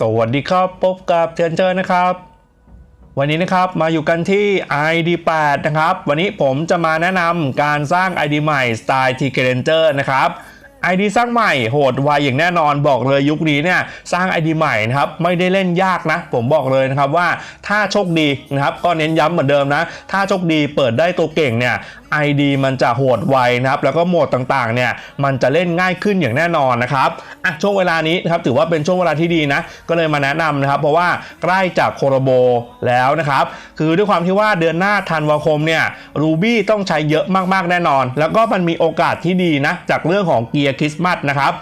สวัสดีครับพบกับเทรนเจอร์นะครับ วันนี้นะครับมาอยู่กันที่ ID8 นะครับ วันนี้ผมจะมาแนะนำการสร้าง ID ใหม่สไตล์ t g r a n g e r นะครับ ID สร้างใหม่โหดไวอย่างแน่นอนบอกเลยยุคนี้เนี่ยสร้าง ID ใหม่นะครับไม่ได้เล่นยากนะ ผมบอกเลยนะครับว่าถ้าโชคดีนะครับก็เน้นย้ำเหมือนเดิมนะ ถ้าโชคดีเปิดได้ตัวเก่งเนี่ย ID มันจะโหดไวนะครับแล้วก็โหมดต่างๆเนี่ยมันจะเล่นง่ายขึ้นอย่างแน่นอนนะครับอะช่วงเวลานี้นะครับถือว่าเป็นช่วงเวลาที่ดีนะก็เลยมาแนะนำนะครับ เพราะว่าใกล้จากโคโรโบแล้วนะครับคือด้วยความที่ว่าเดือนหน้าธันวาคมเนี่ยรูบี้ต้องใช้เยอะมากๆแน่นอน แล้วก็มันมีโอกาสที่ดีนะจากเรื่องของเกียร์คริสต์มาสนะครับ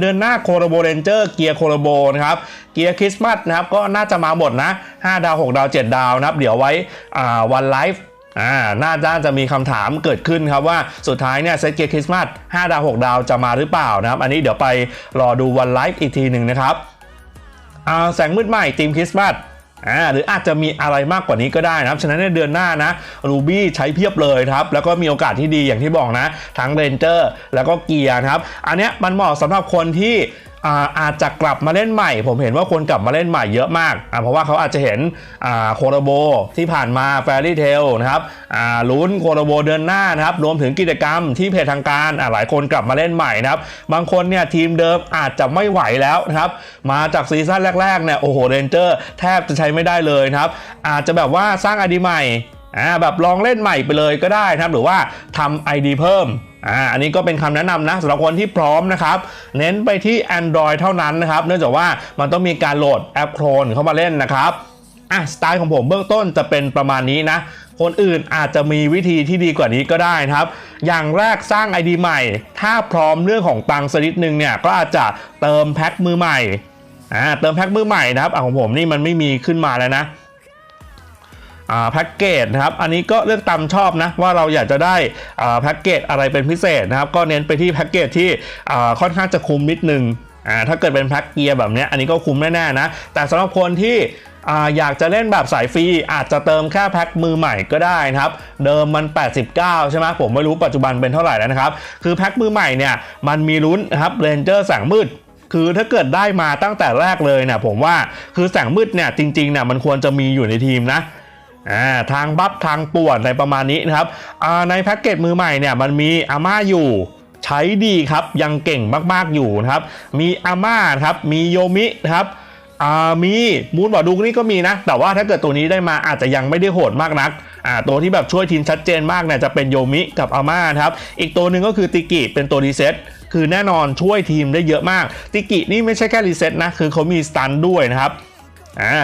เดือนหน้าโคโรโบเรนเจอร์เกียร์โคโรโบนะครับเกียร์คริสต์มาสนะครับก็น่าจะมาหมดนะ 5 ดาว 6 ดาว 7 ดาวนะครับ เดี๋ยวไว้อ่าวันไลฟ์ อ่าน่าจะจะมีคำถามเกิดขึ้นครับว่าสุดท้ายเนี่ยเซตเกียร์คริสต์มาส5ดาว 6 ดาวจะมาหรือเปล่านะครับ อันนี้เดี๋ยวไปรอดูวันไลฟ์อีกทีหนึ่งนะครับอ่าแสงมืดใหม่ทีมคริสต์มาสอ่าหรืออาจจะมีอะไรมากกว่านี้ก็ได้นะครับ ฉะนั้นในเดือนหน้านะรูบี้ใช้เพียบเลยครับ แล้วก็มีโอกาสที่ดีอย่างที่บอกนะ ทั้งเรนเจอร์แล้วก็เกียร์ครับ อันเนี้ยมันเหมาะสำหรับคนที่ อาอาจจะกลับมาเล่นใหม่ ผมเห็นว่าคนกลับมาเล่นใหม่เยอะมาก เพราะว่าเขาอาจจะเห็นโคโรโบที่ผ่านมาแฟรี่เทลนะครับลุ้นโคโรโบเดือนหน้านะครับรวมถึงกิจกรรมที่เพจทางการหลายคนกลับมาเล่นใหม่นะครับบางคนเนี่ยทีมเดิมอาจจะไม่ไหวแล้วนะครับมาจากซีซั่นแรกๆเนี่ยโอ้โหเรนเจอร์แทบจะใช้ไม่ได้เลยนะครับอาจจะแบบว่าสร้าง ID ใหม่แบบลองเล่นใหม่ไปเลยก็ได้นะครับหรือว่าทำ ID เพิ่ม อ่าอันนี้ก็เป็นคำแนะนำนะสำหรับคนที่พร้อมนะครับ เน้นไปที่ Android เท่านั้นนะครับ เนื่องจากว่ามันต้องมีการโหลดแอปโครนเข้ามาเล่นนะครับอะสไตล์ของผมเบื้องต้นจะเป็นประมาณนี้นะคนอื่นอาจจะมีวิธีที่ดีกว่านี้ก็ได้นะครับ อย่างแรกสร้าง ID ใหม่ ถ้าพร้อมเรื่องของตังค์สักนิดนึงเนี่ยก็อาจจะเติมแพ็คมือใหม่อ่าเติมแพ็คมือใหม่นะครับอะของผมนี่มันไม่มีขึ้นมาแล้วนะ แพ็กเกจนะครับ อันนี้ก็เลือกตามชอบนะว่าเราอยากจะได้แพ็กเกจอะไรเป็นพิเศษนะครับ ก็เน้นไปที่แพ็กเกจที่ค่อนข้างจะคุ้มนิดนึงอ่าถ้าเกิดเป็นแพ็กเกียร์แบบนี้อันนี้ก็คุ้มแน่ๆนะ แต่สำหรับคนที่อ่าอยากจะเล่นแบบสายฟรีอาจจะเติมแค่แพ็คมือใหม่ก็ได้นะครับ เดิมมัน 89 ใช่ไหมผมไม่รู้ปัจจุบันเป็นเท่าไหร่แล้วนะครับ คือแพ็คมือใหม่เนี่ยมันมีลุ้นนะครับเรนเจอร์แสงมืดคือถ้าเกิดได้มาตั้งแต่แรกเลยเนี่ยผมว่าคือแสงมืดเนี่ยจริงๆเนี่ยมันควรจะมีอยู่ในทีมนะ อ่าทางบัฟทางป่วนในประมาณนี้นะครับอ่าในแพ็กเกจมือใหม่เนี่ยมันมีอาม่าอยู่ใช้ดีครับยังเก่งมากๆอยู่นะครับ มีอาม่าครับมีโยมินะครับมีมูนบอดูนี่ก็มีนะ แต่ว่าถ้าเกิดตัวนี้ได้มาอาจจะยังไม่ได้โหดมากนักตัวที่แบบช่วยทีมชัดเจนมากเนี่ยจะเป็นโยมิกับอาม่าครับ อีกตัวหนึ่งก็คือติกิเป็นตัวรีเซ็ตคือแน่นอนช่วยทีมได้เยอะมาก ติกินี่ไม่ใช่แค่รีเซ็ตนะ คือเขามีสตันด้วยนะครับ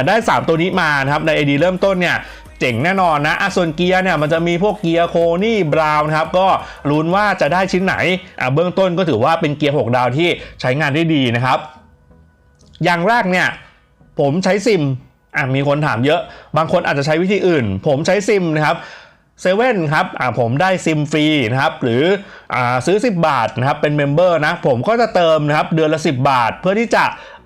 ได้ 3 ตัวนี้มานะครับใน AD เริ่มต้นเนี่ย เจ๋งแน่นอนนะอะส่วนเกียร์เนี่ยมันจะมีพวกเกียร์โคนี่บราวน์ครับก็ลุ้นว่าจะได้ชิ้นไหนอะเบื้องต้นก็ถือว่าเป็นเกียร์ 6 ดาวที่ใช้งานได้ดีนะครับ อย่างแรกเนี่ยผมใช้ซิมอะมีคนถามเยอะ บางคนอาจจะใช้วิธีอื่น ผมใช้ซิมนะครับ เซเว่นครับอะผมได้ซิมฟรีนะครับหรืออ่าซื้อ 10 บาทนะครับเป็นเมมเบอร์นะผมก็จะเติมนะครับเดือนละ 10 บาท เพื่อที่จะ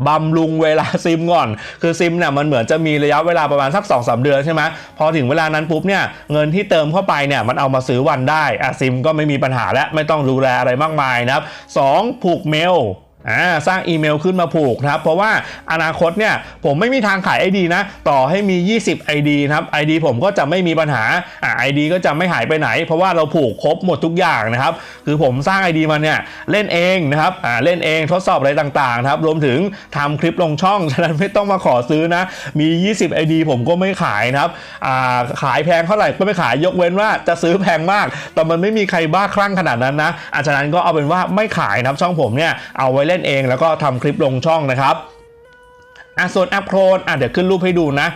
บำรุงเวลาซิมก่อน คือซิมเนี่ยมันเหมือนจะมีระยะเวลาประมาณสัก2-3เดือนใช่ไหมพอถึงเวลานั้นปุ๊บเนี่ยเงินที่เติมเข้าไปเนี่ยมันเอามาซื้อวันได้อะซิมก็ไม่มีปัญหาและไม่ต้องดูแลอะไรมากมายนะครับสองผูกเมล อ่าสร้างอีเมลขึ้นมาผูกนะครับ เพราะว่าอนาคตเนี่ยผมไม่มีทางขาย ID นะ ต่อให้มี 20 ID นะครับ ID ผมก็จะไม่มีปัญหาอ่า ID ก็จะไม่หายไปไหน เพราะว่าเราผูกครบหมดทุกอย่างนะครับ คือผมสร้าง ID มาเนี่ยเล่นเองนะครับอ่าเล่นเองทดสอบอะไรต่างๆครับรวมถึงทำคลิปลงช่องฉะนั้นไม่ต้องมาขอซื้อนะ มี 20 ID ผมก็ไม่ขายนะครับอ่าขายแพงเท่าไหร่ก็ไม่ขายยกเว้นว่าจะซื้อแพงมาก แต่มันไม่มีใครบ้าคลั่งขนาดนั้นนะอาฉะนั้นก็เอาเป็นว่าไม่ขายนะครับช่องผมเนี่ยเอาไว้เล่นเองแล้วก็ทำคลิปลงช่องนะครับอะส่วนแอปโครนอะเดี๋ยวขึ้นรูปให้ดูนะ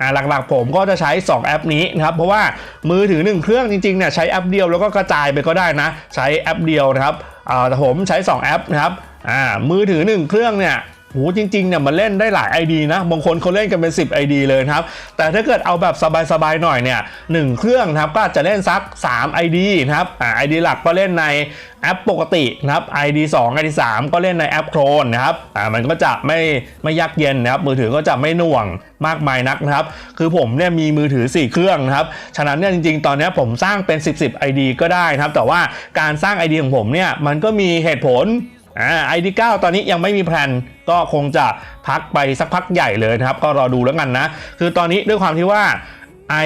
อะหลักๆผมก็จะใช้ 2 แอปนี้นะครับเพราะว่ามือถือ 1 เครื่องจริงๆเนี่ยใช้แอปเดียวแล้วก็กระจายไปก็ได้นะ ใช้แอปเดียวนะครับอ่าแต่ผมใช้ 2 แอปนะครับอ่ามือถือ 1 เครื่องเนี่ย โหจริงๆเนี่ยมันเล่นได้หลาย ID นะบางคนเขาเล่นกันเป็น 10 ID เลยครับ แต่ถ้าเกิดเอาแบบสบายๆหน่อยเนี่ยหนึ่งเครื่องนะครับก็จะเล่นสัก 3 ID นะครับอ่า ID หลักก็เล่นในแอปปกตินะครับ ID 2 ID 3 ก็เล่นในแอปโครนนะครับอ่ามันก็จะไม่ไม่ยากเย็นนะครับมือถือก็จะไม่หน่วงมากมายนักนะครับ คือผมเนี่ยมีมือถือ 4 เครื่องนะครับ ฉะนั้นเนี่ยจริงๆ ตอนนี้ผมสร้างเป็น 10 10 ID ก็ได้นะครับ แต่ว่าการสร้าง ID ของผมเนี่ยมันก็มีเหตุผล อ่า ID 9ตอนนี้ยังไม่มีแพลนก็คงจะพักไปสักพักใหญ่เลยนะครับ ก็รอดูแล้วกันนะ คือตอนนี้ด้วยความที่ว่า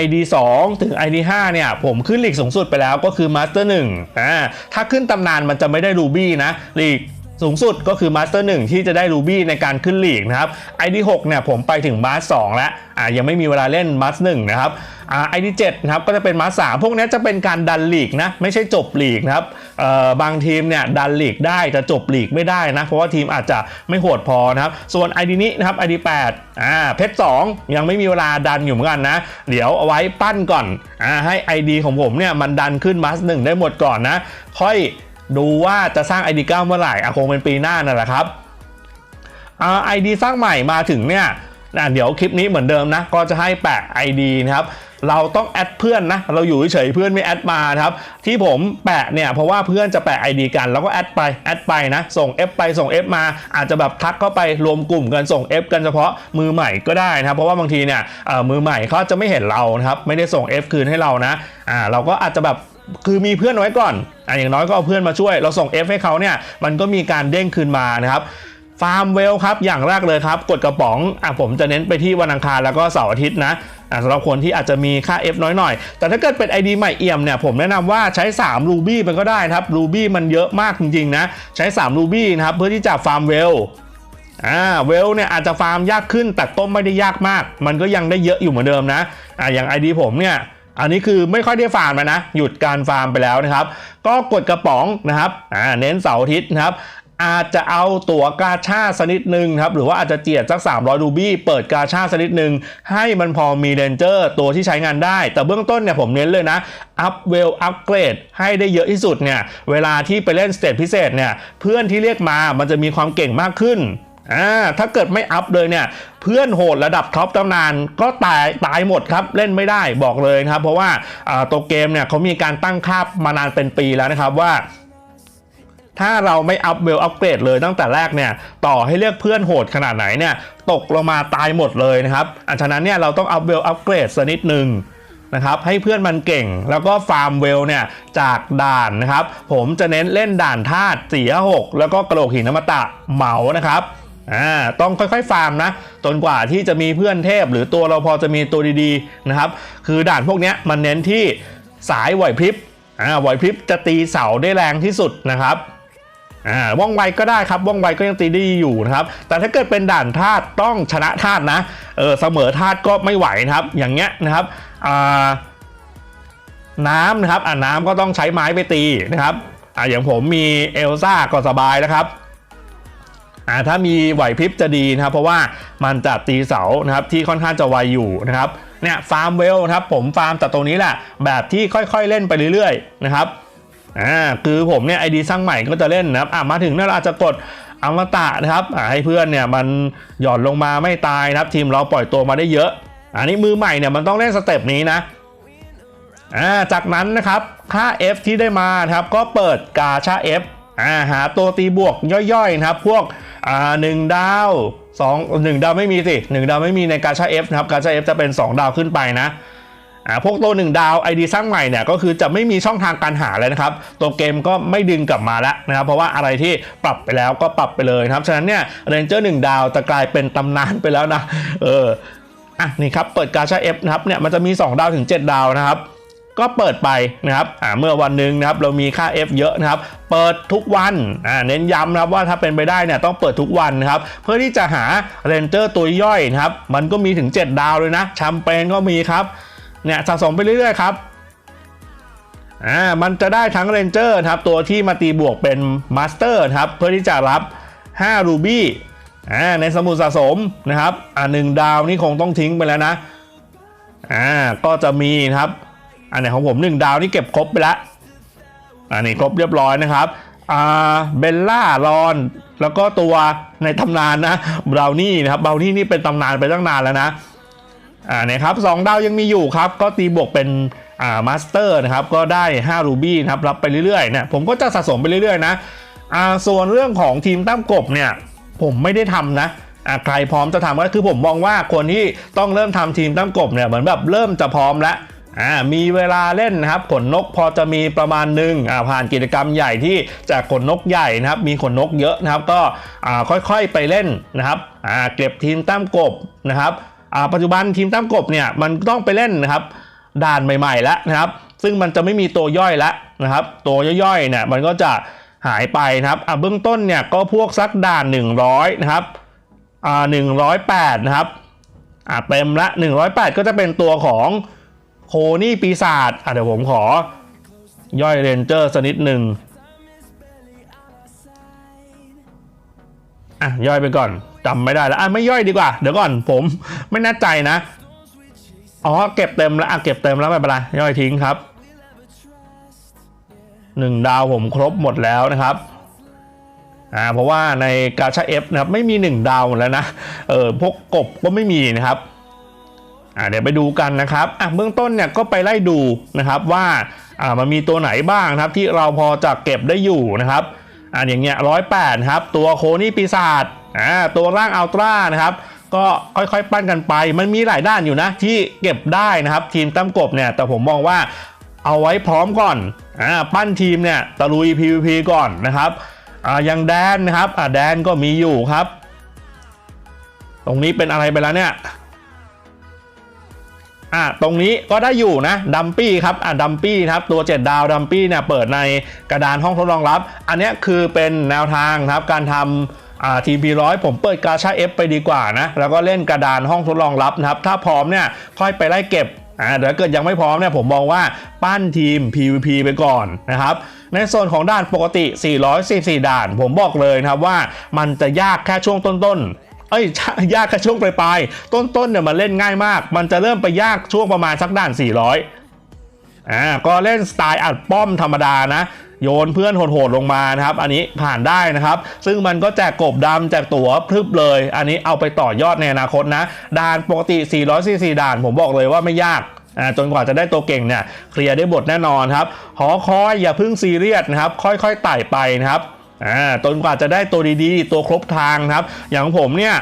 ID 2 ถึง ID 5เนี่ย ผมขึ้นลีกสูงสุดไปแล้วก็คือ Master 1อ่าถ้าขึ้นตำนานมันจะไม่ได้รูบี้นะลีก สูงสุดก็คือ Master 1ที่จะได้รูบี้ในการขึ้นลีกนะครับ ID 6เนี่ยผมไปถึง Master 2แล้วอ่ายังไม่มีเวลาเล่น Master 1นะครับอ่า ID 7นะครับก็จะเป็น Master 3พวกนี้จะเป็นการดันลีกนะไม่ใช่จบลีกนะครับเอ่อบางทีมเนี่ยดันลีกได้จะจบลีกไม่ได้นะเพราะว่าทีมอาจจะไม่โหดพอนะครับส่วน ID นี้นะครับ ID 8อ่าเพชร2ยังไม่มีเวลาดันอยู่เหมือนกันนะเดี๋ยวเอาไว้ปั้นก่อนอ่าให้ ID ของผมเนี่ยมันดันขึ้น Master 1ได้หมดก่อนนะค่อย ดูว่าจะสร้าง ID 9 เมื่อไหร่อะคงเป็นปีหน้านั่นแหละครับอ่า ID สร้างใหม่มาถึงเนี่ยอะเดี๋ยวคลิปนี้เหมือนเดิมนะ ก็จะให้แปะ ID นะครับ เราต้องแอดเพื่อนนะ เราอยู่เฉยเพื่อนไม่แอดมาครับ ที่ผมแปะเนี่ยเพราะว่าเพื่อนจะแปะ ID กัน แล้วก็แอดไป แอดไปนะ ส่ง F ไป ส่ง F มา อาจจะแบบทักเข้าไปรวมกลุ่มกัน ส่ง F กันเฉพาะมือใหม่ก็ได้นะครับเพราะว่าบางทีเนี่ยเอ่อมือใหม่เขาจะไม่เห็นเรานะครับ ไม่ได้ส่ง F คืนให้เรานะ อ่า เราก็อาจจะแบบ คือมีเพื่อนไว้ก่อนอะอย่างน้อยก็เอาเพื่อนมาช่วย เราส่ง F ให้เขาเนี่ย มันก็มีการเด้งคืนมานะครับฟาร์มเวลครับ อย่างแรกเลยครับ กดกระป๋องอะผมจะเน้นไปที่วันอังคารแล้วก็เสาร์อาทิตย์นะอะสำหรับคนที่อาจจะมีค่า F น้อยหน่อย แต่ถ้าเกิดเป็น ID ใหม่เอี่ยมเนี่ย ผมแนะนำว่าใช้3 Ruby มันก็ได้ครับ Ruby มันเยอะมากจริงๆนะ ใช้3 Ruby นะครับ เพื่อที่จะฟาร์มเวลอ่าเวลเนี่ยอาจจะฟาร์มยากขึ้นแต่ต้มไม่ได้ยากมาก มันก็ยังได้เยอะอยู่เหมือนเดิมนะอ่าอย่าง ID ผมเนี่ย อันนี้คือไม่ค่อยได้ฟาร์มนะ หยุดการฟาร์มไปแล้วนะครับ ก็กดกระป๋องนะครับอ่าเน้นเสาร์อาทิตย์นะครับอาจจะเอาตั๋วกาชาสกนิดหนึ่งครับหรือว่าอาจจะเจียดสัก 300 รูบี้เปิดกาชาสกนิดหนึ่งให้มันพอมีเรนเจอร์ตัวที่ใช้งานได้ แต่เบื้องต้นเนี่ยผมเน้นเลยนะอัพเวลอัพเกรดให้ได้เยอะที่สุดเนี่ยเวลาที่ไปเล่นสเตจพิเศษเนี่ยเพื่อนที่เรียกมามันจะมีความเก่งมากขึ้น อ่าถ้าเกิดไม่อัพเลยเนี่ย เพื่อนโหดระดับท็อปตำนานก็ตายตายหมดครับเล่นไม่ได้บอกเลยนะครับ เพราะว่าตัวเกมเนี่ยเขามีการตั้งค่ามานานเป็นปีแล้วนะครับว่าถ้าเราไม่อัพเวลอัพเกรดเลยตั้งแต่แรกเนี่ย ต่อให้เลือกเพื่อนโหดขนาดไหนเนี่ย ตกลงมาตายหมดเลยนะครับอันฉะนั้นเนี่ยเราต้องอัพเวลอัพเกรดสักนิดหนึ่งนะครับให้เพื่อนมันเก่งแล้วก็ฟาร์มเวลเนี่ยจากด่านนะครับ ผมจะเน้นเล่นด่านธาตุสี่หกแล้วก็กระโหลกหินอมตะเหมานะครับ อ่าต้องค่อยๆฟาร์มนะจนกว่าที่จะมีเพื่อนเทพ หรือตัวเราพอจะมีตัวดีๆนะครับ คือด่านพวกนี้มันเน้นที่สายไหวพริบอ่าไหวพริบจะตีเสาได้แรงที่สุดนะครับอ่าว่องไวก็ได้ครับว่องไวก็ยังตีได้อยู่นะครับ แต่ถ้าเกิดเป็นด่านธาตุต้องชนะธาตุนะเออเสมอธาตุก็ไม่ไหวนะครับ อย่างเงี้ยนะครับอ่าน้ำนะครับอ่าน้ำก็ต้องใช้ไม้ไปตีนะครับอ่าอย่างผมมีเอลซ่าก็สบายนะครับ อ่าถ้ามีไหวพริบจะดีนะครับ เพราะว่ามันจะตีเสานะครับที่ค่อนข้างจะไวอยู่นะครับเนี่ยฟาร์มเวลครับผมฟาร์มแต่ตรงนี้แหละแบบที่ค่อยๆเล่นไปเรื่อยๆนะครับอ่าคือผมเนี่ยไอดีสร้างใหม่ก็จะเล่นนะครับอ่ามาถึงนั่นเราอาจจะกดอมตะนะครับอ่าให้เพื่อนเนี่ยมันหย่อนลงมาไม่ตายนะครับทีมเราปล่อยตัวมาได้เยอะ อันนี้มือใหม่เนี่ยมันต้องเล่นสเต็ปนี้นะอ่าจากนั้นนะครับค่า F ที่ได้มานะครับก็เปิดกาชา F อ่าหาตัวตีบวกย่อยๆนะครับพวก อ่าหนึ่งดาวสองหนึ่งดาวไม่มีสิหนึ่งดาวไม่มีในกาชา F นะครับกาชา F จะเป็น 2 ดาวขึ้นไปนะอ่าพวกตัวหนึ่งดาว ID สร้างใหม่เนี่ยก็คือจะไม่มีช่องทางการหาเลยนะครับ ตัวเกมก็ไม่ดึงกลับมาแล้วนะครับ เพราะว่าอะไรที่ปรับไปแล้วก็ปรับไปเลยนะครับ ฉะนั้นเนี่ยเรนเจอร์หนึ่งดาวจะกลายเป็นตำนานไปแล้วนะ เอออะนี่ครับเปิดกาชา F นะครับเนี่ยมันจะมี 2 ดาวถึง 7 ดาวนะครับ ก็เปิดไปนะครับอ่าเมื่อวันหนึ่งนะครับเรามีค่า F เยอะนะครับเปิดทุกวันอ่าเน้นย้ำนะครับว่าถ้าเป็นไปได้เนี่ยต้องเปิดทุกวันนะครับเพื่อที่จะหาเรนเจอร์ตัวย่อยนะครับมันก็มีถึง 7 ดาวเลยนะแชมเปญก็มีครับเนี่ยสะสมไปเรื่อยๆครับอ่ามันจะได้ทั้งเรนเจอร์ครับตัวที่มาตีบวกเป็นมาสเตอร์ครับเพื่อที่จะรับ5รูบี้อ่าในสมุดสะสมนะครับอ่าหนึ่งดาวนี่คงต้องทิ้งไปแล้วนะอ่าก็จะมีนะครับ อันไหนของผม1ดาวนี่เก็บครบไปแล้วอันนี้ครบเรียบร้อยนะครับอ่าเบลล่ารอน แล้วก็ตัวในตำนานนะเบราวนี่นะครับเบราวนี่นี่เป็นตำนานไปตั้งนานแล้วนะอ่าเนี่ยครับสองดาวยังมีอยู่ครับ ก็ตีบวกเป็นอ่ามาสเตอร์นะครับ ก็ได้5รูบี้นะครับ รับไปเรื่อยๆเนี่ยผมก็จะสะสมไปเรื่อยๆนะอ่าส่วนเรื่องของทีมตั้มกบเนี่ย ผมไม่ได้ทำนะอ่าใครพร้อมจะทำก็คือผมมองว่าคนที่ต้องเริ่มทำทีมตั้มกบเนี่ยเหมือนแบบเริ่มจะพร้อมแล้ว อ่ามีเวลาเล่นนะครับขนนกพอจะมีประมาณหนึ่งอ่าผ่านกิจกรรมใหญ่ที่จากขนนกใหญ่นะครับ มีขนนกเยอะนะครับ ก็อ่าค่อยๆไปเล่นนะครับอ่าเก็บทีมตั้มกบนะครับอ่าปัจจุบันทีมตั้มกบเนี่ยมันต้องไปเล่นนะครับด่านใหม่ๆแล้วนะครับ ซึ่งมันจะไม่มีตัวย่อยแล้วนะครับ ตัวย่อยๆเนี่ยมันก็จะหายไปนะครับอะเบื้องต้นเนี่ยก็พวกสักด่าน 100 นะครับอ่า108 นะครับอะเต็มละ 108 ก็จะเป็นตัวของ โคนี่ปีศาจอะเดี๋ยวผมขอย่อยเรนเจอร์สักนิดหนึ่งอะย่อยไปก่อนจำไม่ได้แล้วอะไม่ย่อยดีกว่า เดี๋ยวก่อนผมไม่แน่ใจนะ อ๋อเก็บเต็มแล้วอะเก็บเต็มแล้วไม่เป็นไรย่อยทิ้งครับหนึ่งดาวผมครบหมดแล้วนะครับอ่าเพราะว่าในกาชาเอฟนะครับไม่มีหนึ่งดาวแล้วนะเออพวกกบก็ไม่มีนะครับ เดี๋ยวไปดูกันนะครับอะเบื้องต้นเนี่ยก็ไปไล่ดูนะครับว่าอ่ามันมีตัวไหนบ้างนะครับที่เราพอจะเก็บได้อยู่นะครับอ่าอย่างเงี้ยร้อยแปดครับตัวโคนี่ปีศาจอ่าตัวร่างอัลตร้านะครับก็ค่อยๆ ปั้นกันไป มันมีหลายด้านอยู่นะ ที่เก็บได้นะครับ ทีมตั้มกบเนี่ยแต่ผมมองว่าเอาไว้พร้อมก่อนอ่าปั้นทีมเนี่ยตะลุย PVP ก่อนนะครับอ่ายังแดนนะครับอ่าแดนก็มีอยู่ครับ ตรงนี้เป็นอะไรไปแล้วเนี่ย อ่าตรงนี้ก็ได้อยู่นะดัมปี้ครับอ่าดัมปี้ครับตัว 7 ดาวดัมปี้เนี่ยเปิดในกระดานห้องทดลองรับ อันนี้คือเป็นแนวทางครับการทำอ่าทีพีร้อยผมเปิดกาชาเอฟไปดีกว่านะแล้วก็เล่นกระดานห้องทดลองรับนะครับถ้าพร้อมเนี่ยค่อยไปไล่เก็บอ่าเดี๋ยวเกิดยังไม่พร้อมเนี่ยผมมองว่าปั้นทีม PVP ไปก่อนนะครับในโซนของด่านปกติ 444 ด่าน ผมบอกเลยนะครับว่ามันจะยากแค่ช่วงต้นๆ เอ้ยยากแค่ช่วงปลายๆต้นๆเนี่ยมันเล่นง่ายมาก มันจะเริ่มไปยากช่วงประมาณสักด่าน 400อ่าก็เล่นสไตล์อัดป้อมธรรมดานะโยนเพื่อนโหดๆลงมานะครับ อันนี้ผ่านได้นะครับ ซึ่งมันก็แจกกบดำแจกตั๋วพรึบเลย อันนี้เอาไปต่อยอดในอนาคตนะ ด่านปกติ444ด่านผมบอกเลยว่าไม่ยากอ่าจนกว่าจะได้ตัวเก่งเนี่ยเคลียร์ได้บทแน่นอนครับหอคอยอย่าพิ่งซีเรียสนะครับ ค่อยๆไต่ไปนะครับ อ่าจนกว่าจะได้ตัวดีๆ ตัวครบทางครับ อย่างผมเนี่ย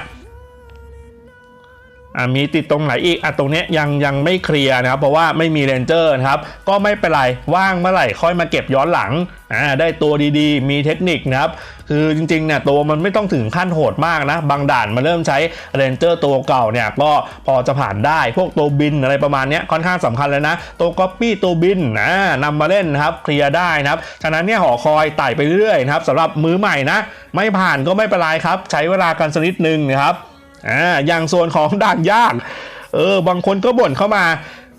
อ่ามีติดตรงไหนอีกอะตรงเนี้ยยังยังไม่เคลียร์นะครับเพราะว่าไม่มีเรนเจอร์นะครับก็ไม่เป็นไรว่างเมื่อไหร่ค่อยมาเก็บย้อนหลังอ่าได้ตัวดีๆ มีเทคนิคนะครับคือจริงๆเนี่ยตัวมันไม่ต้องถึงขั้นโหดมากนะ บางด่านมันเริ่มใช้เรนเจอร์ตัวเก่าเนี่ยก็พอจะผ่านได้พวกตัวบินอะไรประมาณนี้ค่อนข้างสำคัญเลยนะ ตัวก๊อปปี้ตัวบินนะนำมาเล่นนะครับเคลียร์ได้นะครับฉะนั้นเนี่ยหอคอยไต่ไปเรื่อยนะครับสำหรับมือใหม่นะ ไม่ผ่านก็ไม่เป็นไรครับ ใช้เวลากันสักนิดนึงนะครับ อ่าอย่างส่วนของด่านยาก เออบางคนก็บ่นเข้ามา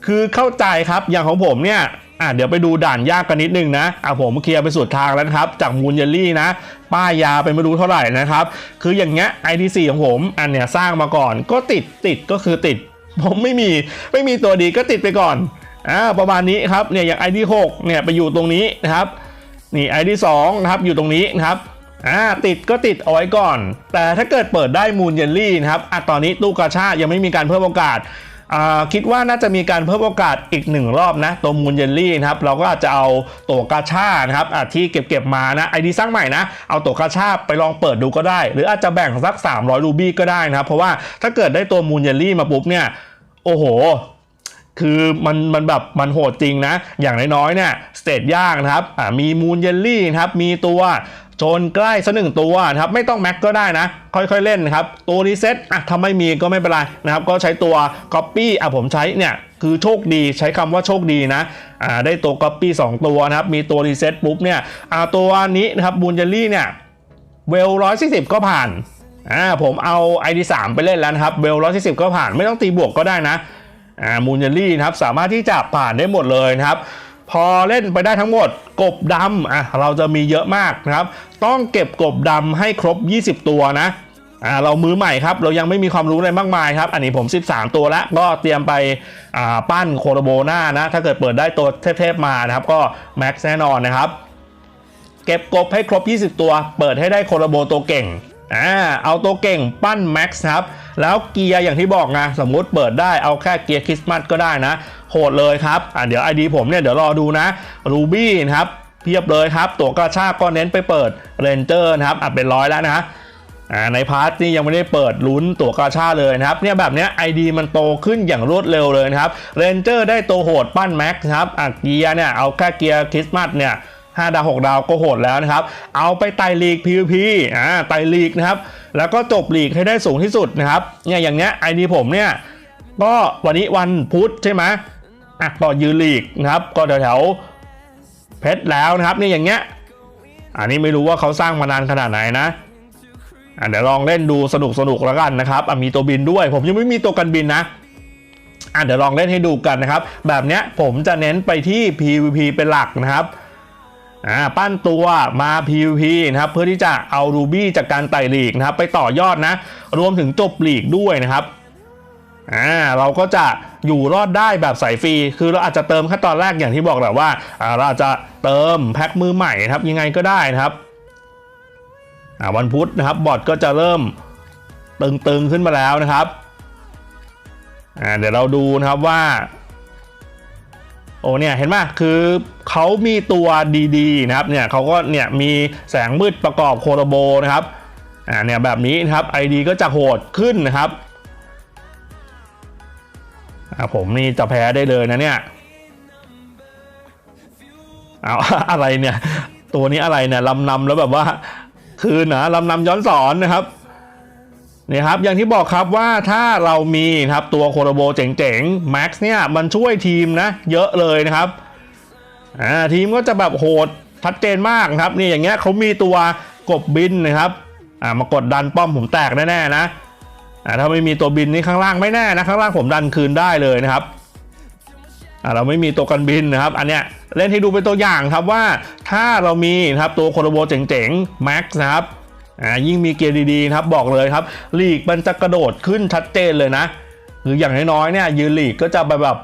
คือเข้าใจครับอย่างของผมเนี่ยอะเดี๋ยวไปดูด่านยากกันนิดนึงนะอะผมเคลียร์ไปสุดทางแล้วครับ จากมูลเยลลี่นะ ป้ายยาไปไม่รู้เท่าไหร่นะครับ คืออย่างเงี้ย ID4 ของผม อันเนี้ยสร้างมาก่อน ก็ติดติดก็คือติด ผมไม่มีไม่มีตัวดีก็ติดไปก่อนอ่าประมาณนี้ครับเนี่ยอย่าง ID6 เนี่ยไปอยู่ตรงนี้นะครับ นี่ ID2 นะครับอยู่ตรงนี้นะครับ อ่าติดก็ติดเอาไว้ก่อน แต่ถ้าเกิดเปิดได้มูลเยลลี่นะครับอะตอนนี้ตู้กาชายังไม่มีการเพิ่มโอกาสอ่าคิดว่าน่าจะมีการเพิ่มโอกาสอีกหนึ่งรอบนะ ตัวมูลเยลลี่นะครับ เราก็อาจจะเอาตัวกาชานะครับอะที่เก็บเก็บๆมานะไอดีสร้างใหม่นะ เอาตัวกาชาไปลองเปิดดูก็ได้ หรืออาจจะแบ่งสัก 300 รูบี้ก็ได้นะครับ เพราะว่าถ้าเกิดได้ตัวมูลเยลลี่มาปุ๊บเนี่ย โอ้โห คือมันมันแบบมันโหดจริงนะ อย่างน้อยๆเนี่ยสเตจยากนะครับอ่ามีมูนเยลลี่นะครับมีตัว จนใกล้สักหนึ่งตัวนะครับไม่ต้องแม็กก็ได้นะ ค่อยๆเล่นนะครับ ตัวรีเซ็ตอะถ้าไม่มีก็ไม่เป็นไรนะครับ ก็ใช้ตัว Copy อะผมใช้เนี่ยคือโชคดีใช้คำว่าโชคดีนะอ่าได้ตัว Copy 2 ตัวนะครับ มีตัวรีเซ็ตปุ๊บเนี่ยอ่าตัวนี้นะครับมูนเยลลี่เนี่ยเวลร้อยสี่สิบก็ผ่านอ่าผมเอา ID 3ไปเล่นแล้วนะครับเวลร้อยสี่สิบก็ผ่านไม่ต้องตีบวกก็ได้นะอ่ามูนเยลลี่นะครับสามารถที่จะผ่านได้หมดเลยนะครับ พอเล่นไปได้ทั้งหมดกบดำอะเราจะมีเยอะมากนะครับ ต้องเก็บกบดำให้ครบ 20 ตัวนะอ่าเรามือใหม่ครับ เรายังไม่มีความรู้อะไรมากมายครับ อันนี้ผม 13 ตัวแล้วก็เตรียมไปอ่าปั้นโคโรโบนานะ ถ้าเกิดเปิดได้ตัวเทพๆมานะครับ ก็แม็กซ์แน่นอนนะครับ เก็บกบให้ครบ 20 ตัว เปิดให้ได้โคโรโบตัวเก่งอ่าเอาตัวเก่งปั้นแม็กซ์ครับ แล้วเกียร์อย่างที่บอกไงสมมุติเปิดได้เอาแค่เกียร์คริสต์มาสก็ได้นะ โหดเลยครับอ่าเดี๋ยว ID ผมเนี่ยเดี๋ยวรอดูนะรูบี้นะครับเพียบเลยครับ ตัวกระชากก็เน้นไปเปิดเรนเจอร์นะครับอะเป็นร้อยแล้วนะอ่าในพาร์ทนี่ยังไม่ได้เปิดลุ้นตัวกาชาเลยนะครับเนี่ยแบบเนี้ย ID มันโตขึ้นอย่างรวดเร็วเลยนะครับเรนเจอร์ได้ตัวโหดปั้นแม็กซ์ครับอะเกียร์เนี่ยเอาแค่เกียร์คริสต์มาสเนี่ย5ดาว6ดาวก็โหดแล้วนะครับ เอาไปไต่ลีก PVP อ่าไต่ลีกนะครับ แล้วก็จบลีกให้ได้สูงที่สุดนะครับเนี่ยอย่างเนี้ย ID ผมเนี่ยก็วันนี้วันพุธใช่ไหม อะต่อยืนลีกนะครับ ก็แถวๆเพชรแล้วนะครับนี่อย่างเงี้ย อันนี้ไม่รู้ว่าเขาสร้างมานานขนาดไหนนะอะเดี๋ยวลองเล่นดูสนุกสนุกแล้วกันนะครับอะมีตัวบินด้วย ผมยังไม่มีตัวกันบินนะอะเดี๋ยวลองเล่นให้ดูกันนะครับ แบบเนี้ยผมจะเน้นไปที่ PVP เป็นหลักนะครับอ่าปั้นตัวมา PVP นะครับ เพื่อที่จะเอารูบี้จากการไต่ลีกนะครับ ไปต่อยอดนะ รวมถึงจบลีกด้วยนะครับ อ่าเราก็จะอยู่รอดได้แบบสายฟรี คือเราอาจจะเติมขั้นตอนแรกอย่างที่บอกแหละว่าอ่าเราอาจจะเติมแพ็คมือใหม่นะครับยังไงก็ได้นะครับอ่าวันพุธนะครับบอร์ดก็จะเริ่มตึงๆขึ้นมาแล้วนะครับอ่าเดี๋ยวเราดูนะครับว่าโอ้เนี่ยเห็นไหมคือเขามีตัวดีๆนะครับเนี่ยเขาก็เนี่ยมีแสงมืดประกอบโคโรโบนะครับอ่าเนี่ยแบบนี้นะครับ ID ก็จะโหดขึ้นนะครับ ผมนี่จะแพ้ได้เลยนะเนี่ยเอาอะไรเนี่ย ตัวนี้อะไรเนี่ยลำนำแล้วแบบว่า คืนนะลำนำย้อนสอนนะครับนี่ครับอย่างที่บอกครับว่าถ้าเรามีครับตัวโคโรโบเจ๋งๆ Max เนี่ยมันช่วยทีมนะเยอะเลยนะครับอ่าทีมก็จะแบบโหดชัดเจนมากครับนี่อย่างเงี้ยเขามีตัวกบบินนะครับอ่ามากดดันป้อมผมแตกแน่ๆนะ ถ้าไม่มีตัวบินนี่ข้างล่างไม่แน่นะข้างล่างผมดันคืนได้เลยนะครับเราไม่มีตัวกันบินนะครับ อันเนี้ยเล่นให้ดูเป็นตัวอย่างครับว่าถ้าเรามีนะครับตัวโคโรโบเจ๋งๆ Max นะครับอ่ายิ่งมีเกียร์ดีๆครับบอกเลยครับลีกมันจะกระโดดขึ้นชัดเจนเลยนะหรืออย่างน้อยๆเนี่ยยืนลีกก็จะไปแบบ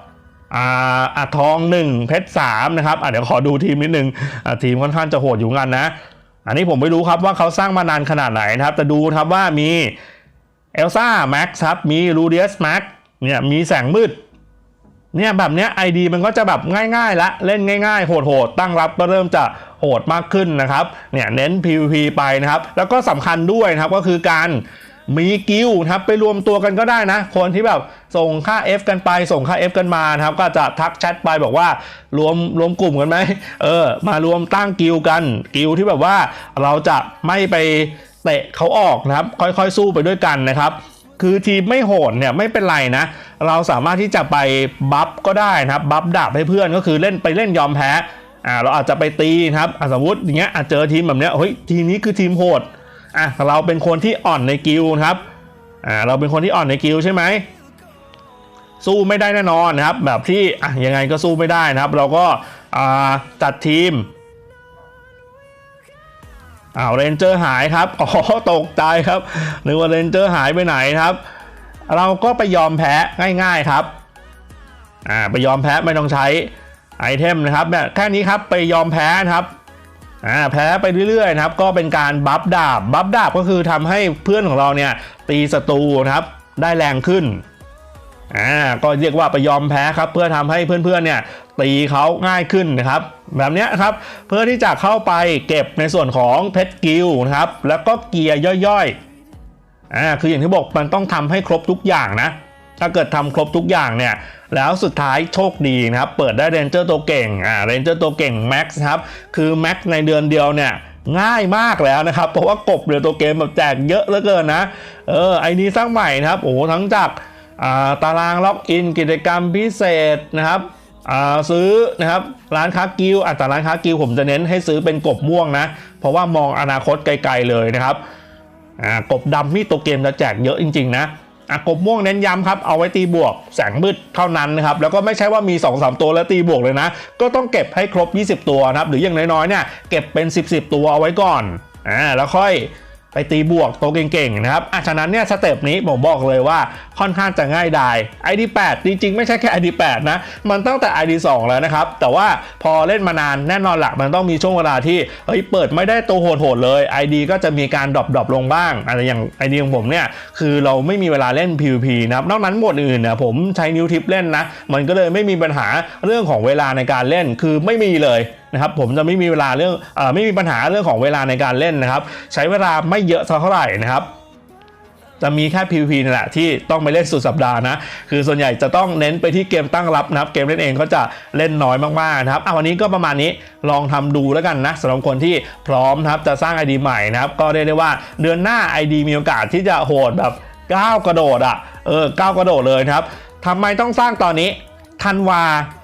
อ่าอะทอง 1 เพชร3นะครับอะเดี๋ยวขอดูทีมนิดนึงอะทีมค่อนข้างจะโหดอยู่กันนะ อันนี้ผมไม่รู้ครับว่าเขาสร้างมานานขนาดไหนนะครับแต่ดูครับว่ามี เอลซ่าแม็กซ์ครับ มีลูเดียสแม็กเนี่ยมีแสงมืด เนี่ยแบบเนี้ย ID มันก็จะแบบง่ายๆละเล่นง่ายๆ โหดๆ ตั้งรับก็เริ่มจะโหดมากขึ้นนะครับ เนี่ยเน้น PVP ไปนะครับ แล้วก็สำคัญด้วยนะครับก็คือการมีกิลนะครับไปรวมตัวกันก็ได้นะ คนที่แบบส่งค่า F กันไปส่งค่า F กันมานะครับ ก็จะทักแชทไปบอกว่ารวมรวมกลุ่มกันไหมเออ มารวมตั้งกิลกันกิลที่แบบว่าเราจะไม่ไป เตะเขาออกนะครับ ค่อยๆสู้ไปด้วยกันนะครับ คือทีมไม่โหดเนี่ยไม่เป็นไรนะ เราสามารถที่จะไปบัฟก็ได้นะครับ บัฟดาบให้เพื่อนก็คือเล่นไปเล่นยอมแพ้อ่าเราอาจจะไปตีนะครับอสมมติอย่างเงี้ยอะเจอทีมแบบเนี้ยเฮ้ยทีมนี้คือทีมโหดอะเราเป็นคนที่อ่อนในกิลนะครับอ่าเราเป็นคนที่อ่อนในกิลใช่ไหมสู้ไม่ได้แน่นอนนะครับ แบบที่อะยังไงก็สู้ไม่ได้นะครับ เราก็อ่าจัดทีม อ้าวเรนเจอร์หายครับ อ๋อ ตกใจครับ นึกว่าเรนเจอร์หายไปไหนครับ เราก็ไปยอมแพ้ง่ายๆครับ อ่า ไปยอมแพ้ไม่ต้องใช้ไอเทมนะครับแบบแค่นี้ครับไปยอมแพ้นะครับ อ่า แพ้ไปเรื่อยๆนะครับ ก็เป็นการบัฟดาบ บัฟดาบก็คือทำให้เพื่อนของเราเนี่ยตีศัตรูนะครับ ได้แรงขึ้น อ่าก็เรียกว่าไปยอมแพ้ครับเพื่อทำให้เพื่อนๆเนี่ยตีเขาง่ายขึ้นนะครับ แบบนี้ครับเพื่อที่จะเข้าไปเก็บในส่วนของเพชรกิลนะครับ แล้วก็เกียร์ย่อยๆอ่าคืออย่างที่บอกมันต้องทำให้ครบทุกอย่างนะ ถ้าเกิดทำครบทุกอย่างเนี่ยแล้วสุดท้ายโชคดีนะครับ เปิดได้เรนเจอร์ตัวเก่งอ่าเรนเจอร์ตัวเก่งแม็กซ์ครับคือแม็กซ์ในเดือนเดียวเนี่ยง่ายมากแล้วนะครับ เพราะว่ากบเรือตัวเกมแบบแจกเยอะเหลือเกินนะเออไอนี้สร้างใหม่นะครับโอ้ทั้งจาก ตารางล็อกอินกิจกรรมพิเศษนะครับซื้อนะครับร้านค้ากิลด์อะแต่ร้านค้ากิลผมจะเน้นให้ซื้อเป็นกบม่วงนะ เพราะว่ามองอนาคตไกลๆเลยนะครับกบดำนี่ตัวเกมจะแจกเยอะจริง ๆนะอะกบม่วงเน้นย้ำครับเอาไว้ตีบวกแสงมืดเท่านั้นนะครับแล้วก็ไม่ใช่ว่ามี 2-3 ตัวแล้วตีบวกเลยนะ ก็ต้องเก็บให้ครบ 20 ตัวนะครับหรืออย่างน้อยๆเนี่ยเก็บเป็น 10-10 ตัวเอาไว้ก่อนอ่าแล้วค่อย ไปตีบวกตัวเก่งๆนะครับอะฉะนั้นเนี่ยสเต็ปนี้ผมบอกเลยว่าค่อนข้างจะง่ายดาย ID8 จริงๆ ไม่ใช่แค่ ID8 นะ มันตั้งแต่ ID2 แล้วนะครับ แต่ว่าพอเล่นมานานแน่นอนหลักมันต้องมีช่วงเวลาที่เฮ้ยเปิดไม่ได้ตัวโหดๆเลย ID ก็จะมีการดรอปดรอปลงบ้างอะไรอย่าง ID ของผมเนี่ยคือเราไม่มีเวลาเล่น PVP นะครับนอกนั้นหมดอื่นเนี่ยผมใช้นิ้วทิปเล่นนะ มันก็เลยไม่มีปัญหาเรื่องของเวลาในการเล่นคือไม่มีเลย นะครับผมจะไม่มีเวลาเรื่องอไม่มีปัญหาเรื่องของเวลาในการเล่นนะครับ ใช้เวลาไม่เยอะเท่าไหร่นะครับจะมีแค่ PVP นี่แหละที่ต้องไปเล่นสุดสัปดาห์นะ คือส่วนใหญ่จะต้องเน้นไปที่เกมตั้งรับนะครับ เกมเล่นเองก็จะเล่นน้อยมากๆนะครับอะวันนี้ก็ประมาณนี้ลองทำดูแล้วกันนะสำหรับคนที่พร้อมนะครับจะสร้าง ID ใหม่นะครับ ก็เรียกได้ว่าเดือนหน้า ID มีโอกาสที่จะโหดแบบก้าวกระโดดอะเออก้าวกระโดดเลยนะครับทำไมต้องสร้างตอนนี้ ธันวา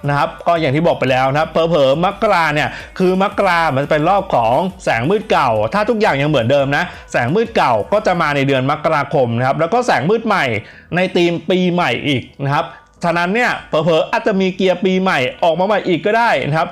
นะครับก็อย่างที่บอกไปแล้วนะเผลอๆมกราเนี่ยคือมกรามันจะเป็นรอบของแสงมืดเก่า ถ้าทุกอย่างยังเหมือนเดิมนะแสงมืดเก่าก็จะมาในเดือนมกราคมนะครับแล้วก็แสงมืดใหม่ในธีมปีใหม่อีกนะครับฉะนั้นเนี่ยเผลอๆอาจจะมีเกียร์ปีใหม่ออกมาใหม่อีกก็ได้นะครับ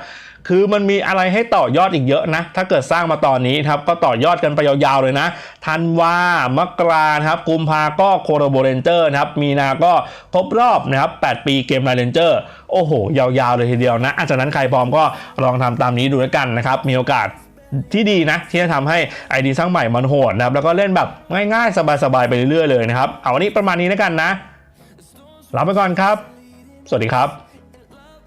คือมันมีอะไรให้ต่อยอดอีกเยอะนะ ถ้าเกิดสร้างมาตอนนี้ครับก็ต่อยอดกันไปยาวๆเลยนะธันวามกราครับกุมภาก็โคโรโบเรนเจอร์ครับมีนาก็ครบรอบนะครับ 8 ปีเกมไลเรนเจอร์โอ้โห ยาวๆเลยทีเดียวนะอาจากนั้นใครพร้อมก็ลองทำตามนี้ดูแล้วกันนะครับ มีโอกาสที่ดีนะ ที่จะทำให้ ID สร้างใหม่มันโหดนะครับ แล้วก็เล่นแบบง่ายๆ สบายๆ ไปเรื่อยๆเลยนะครับ เอาวันนี้ประมาณนี้แล้วกันนะลาไปก่อนครับ สวัสดีครับ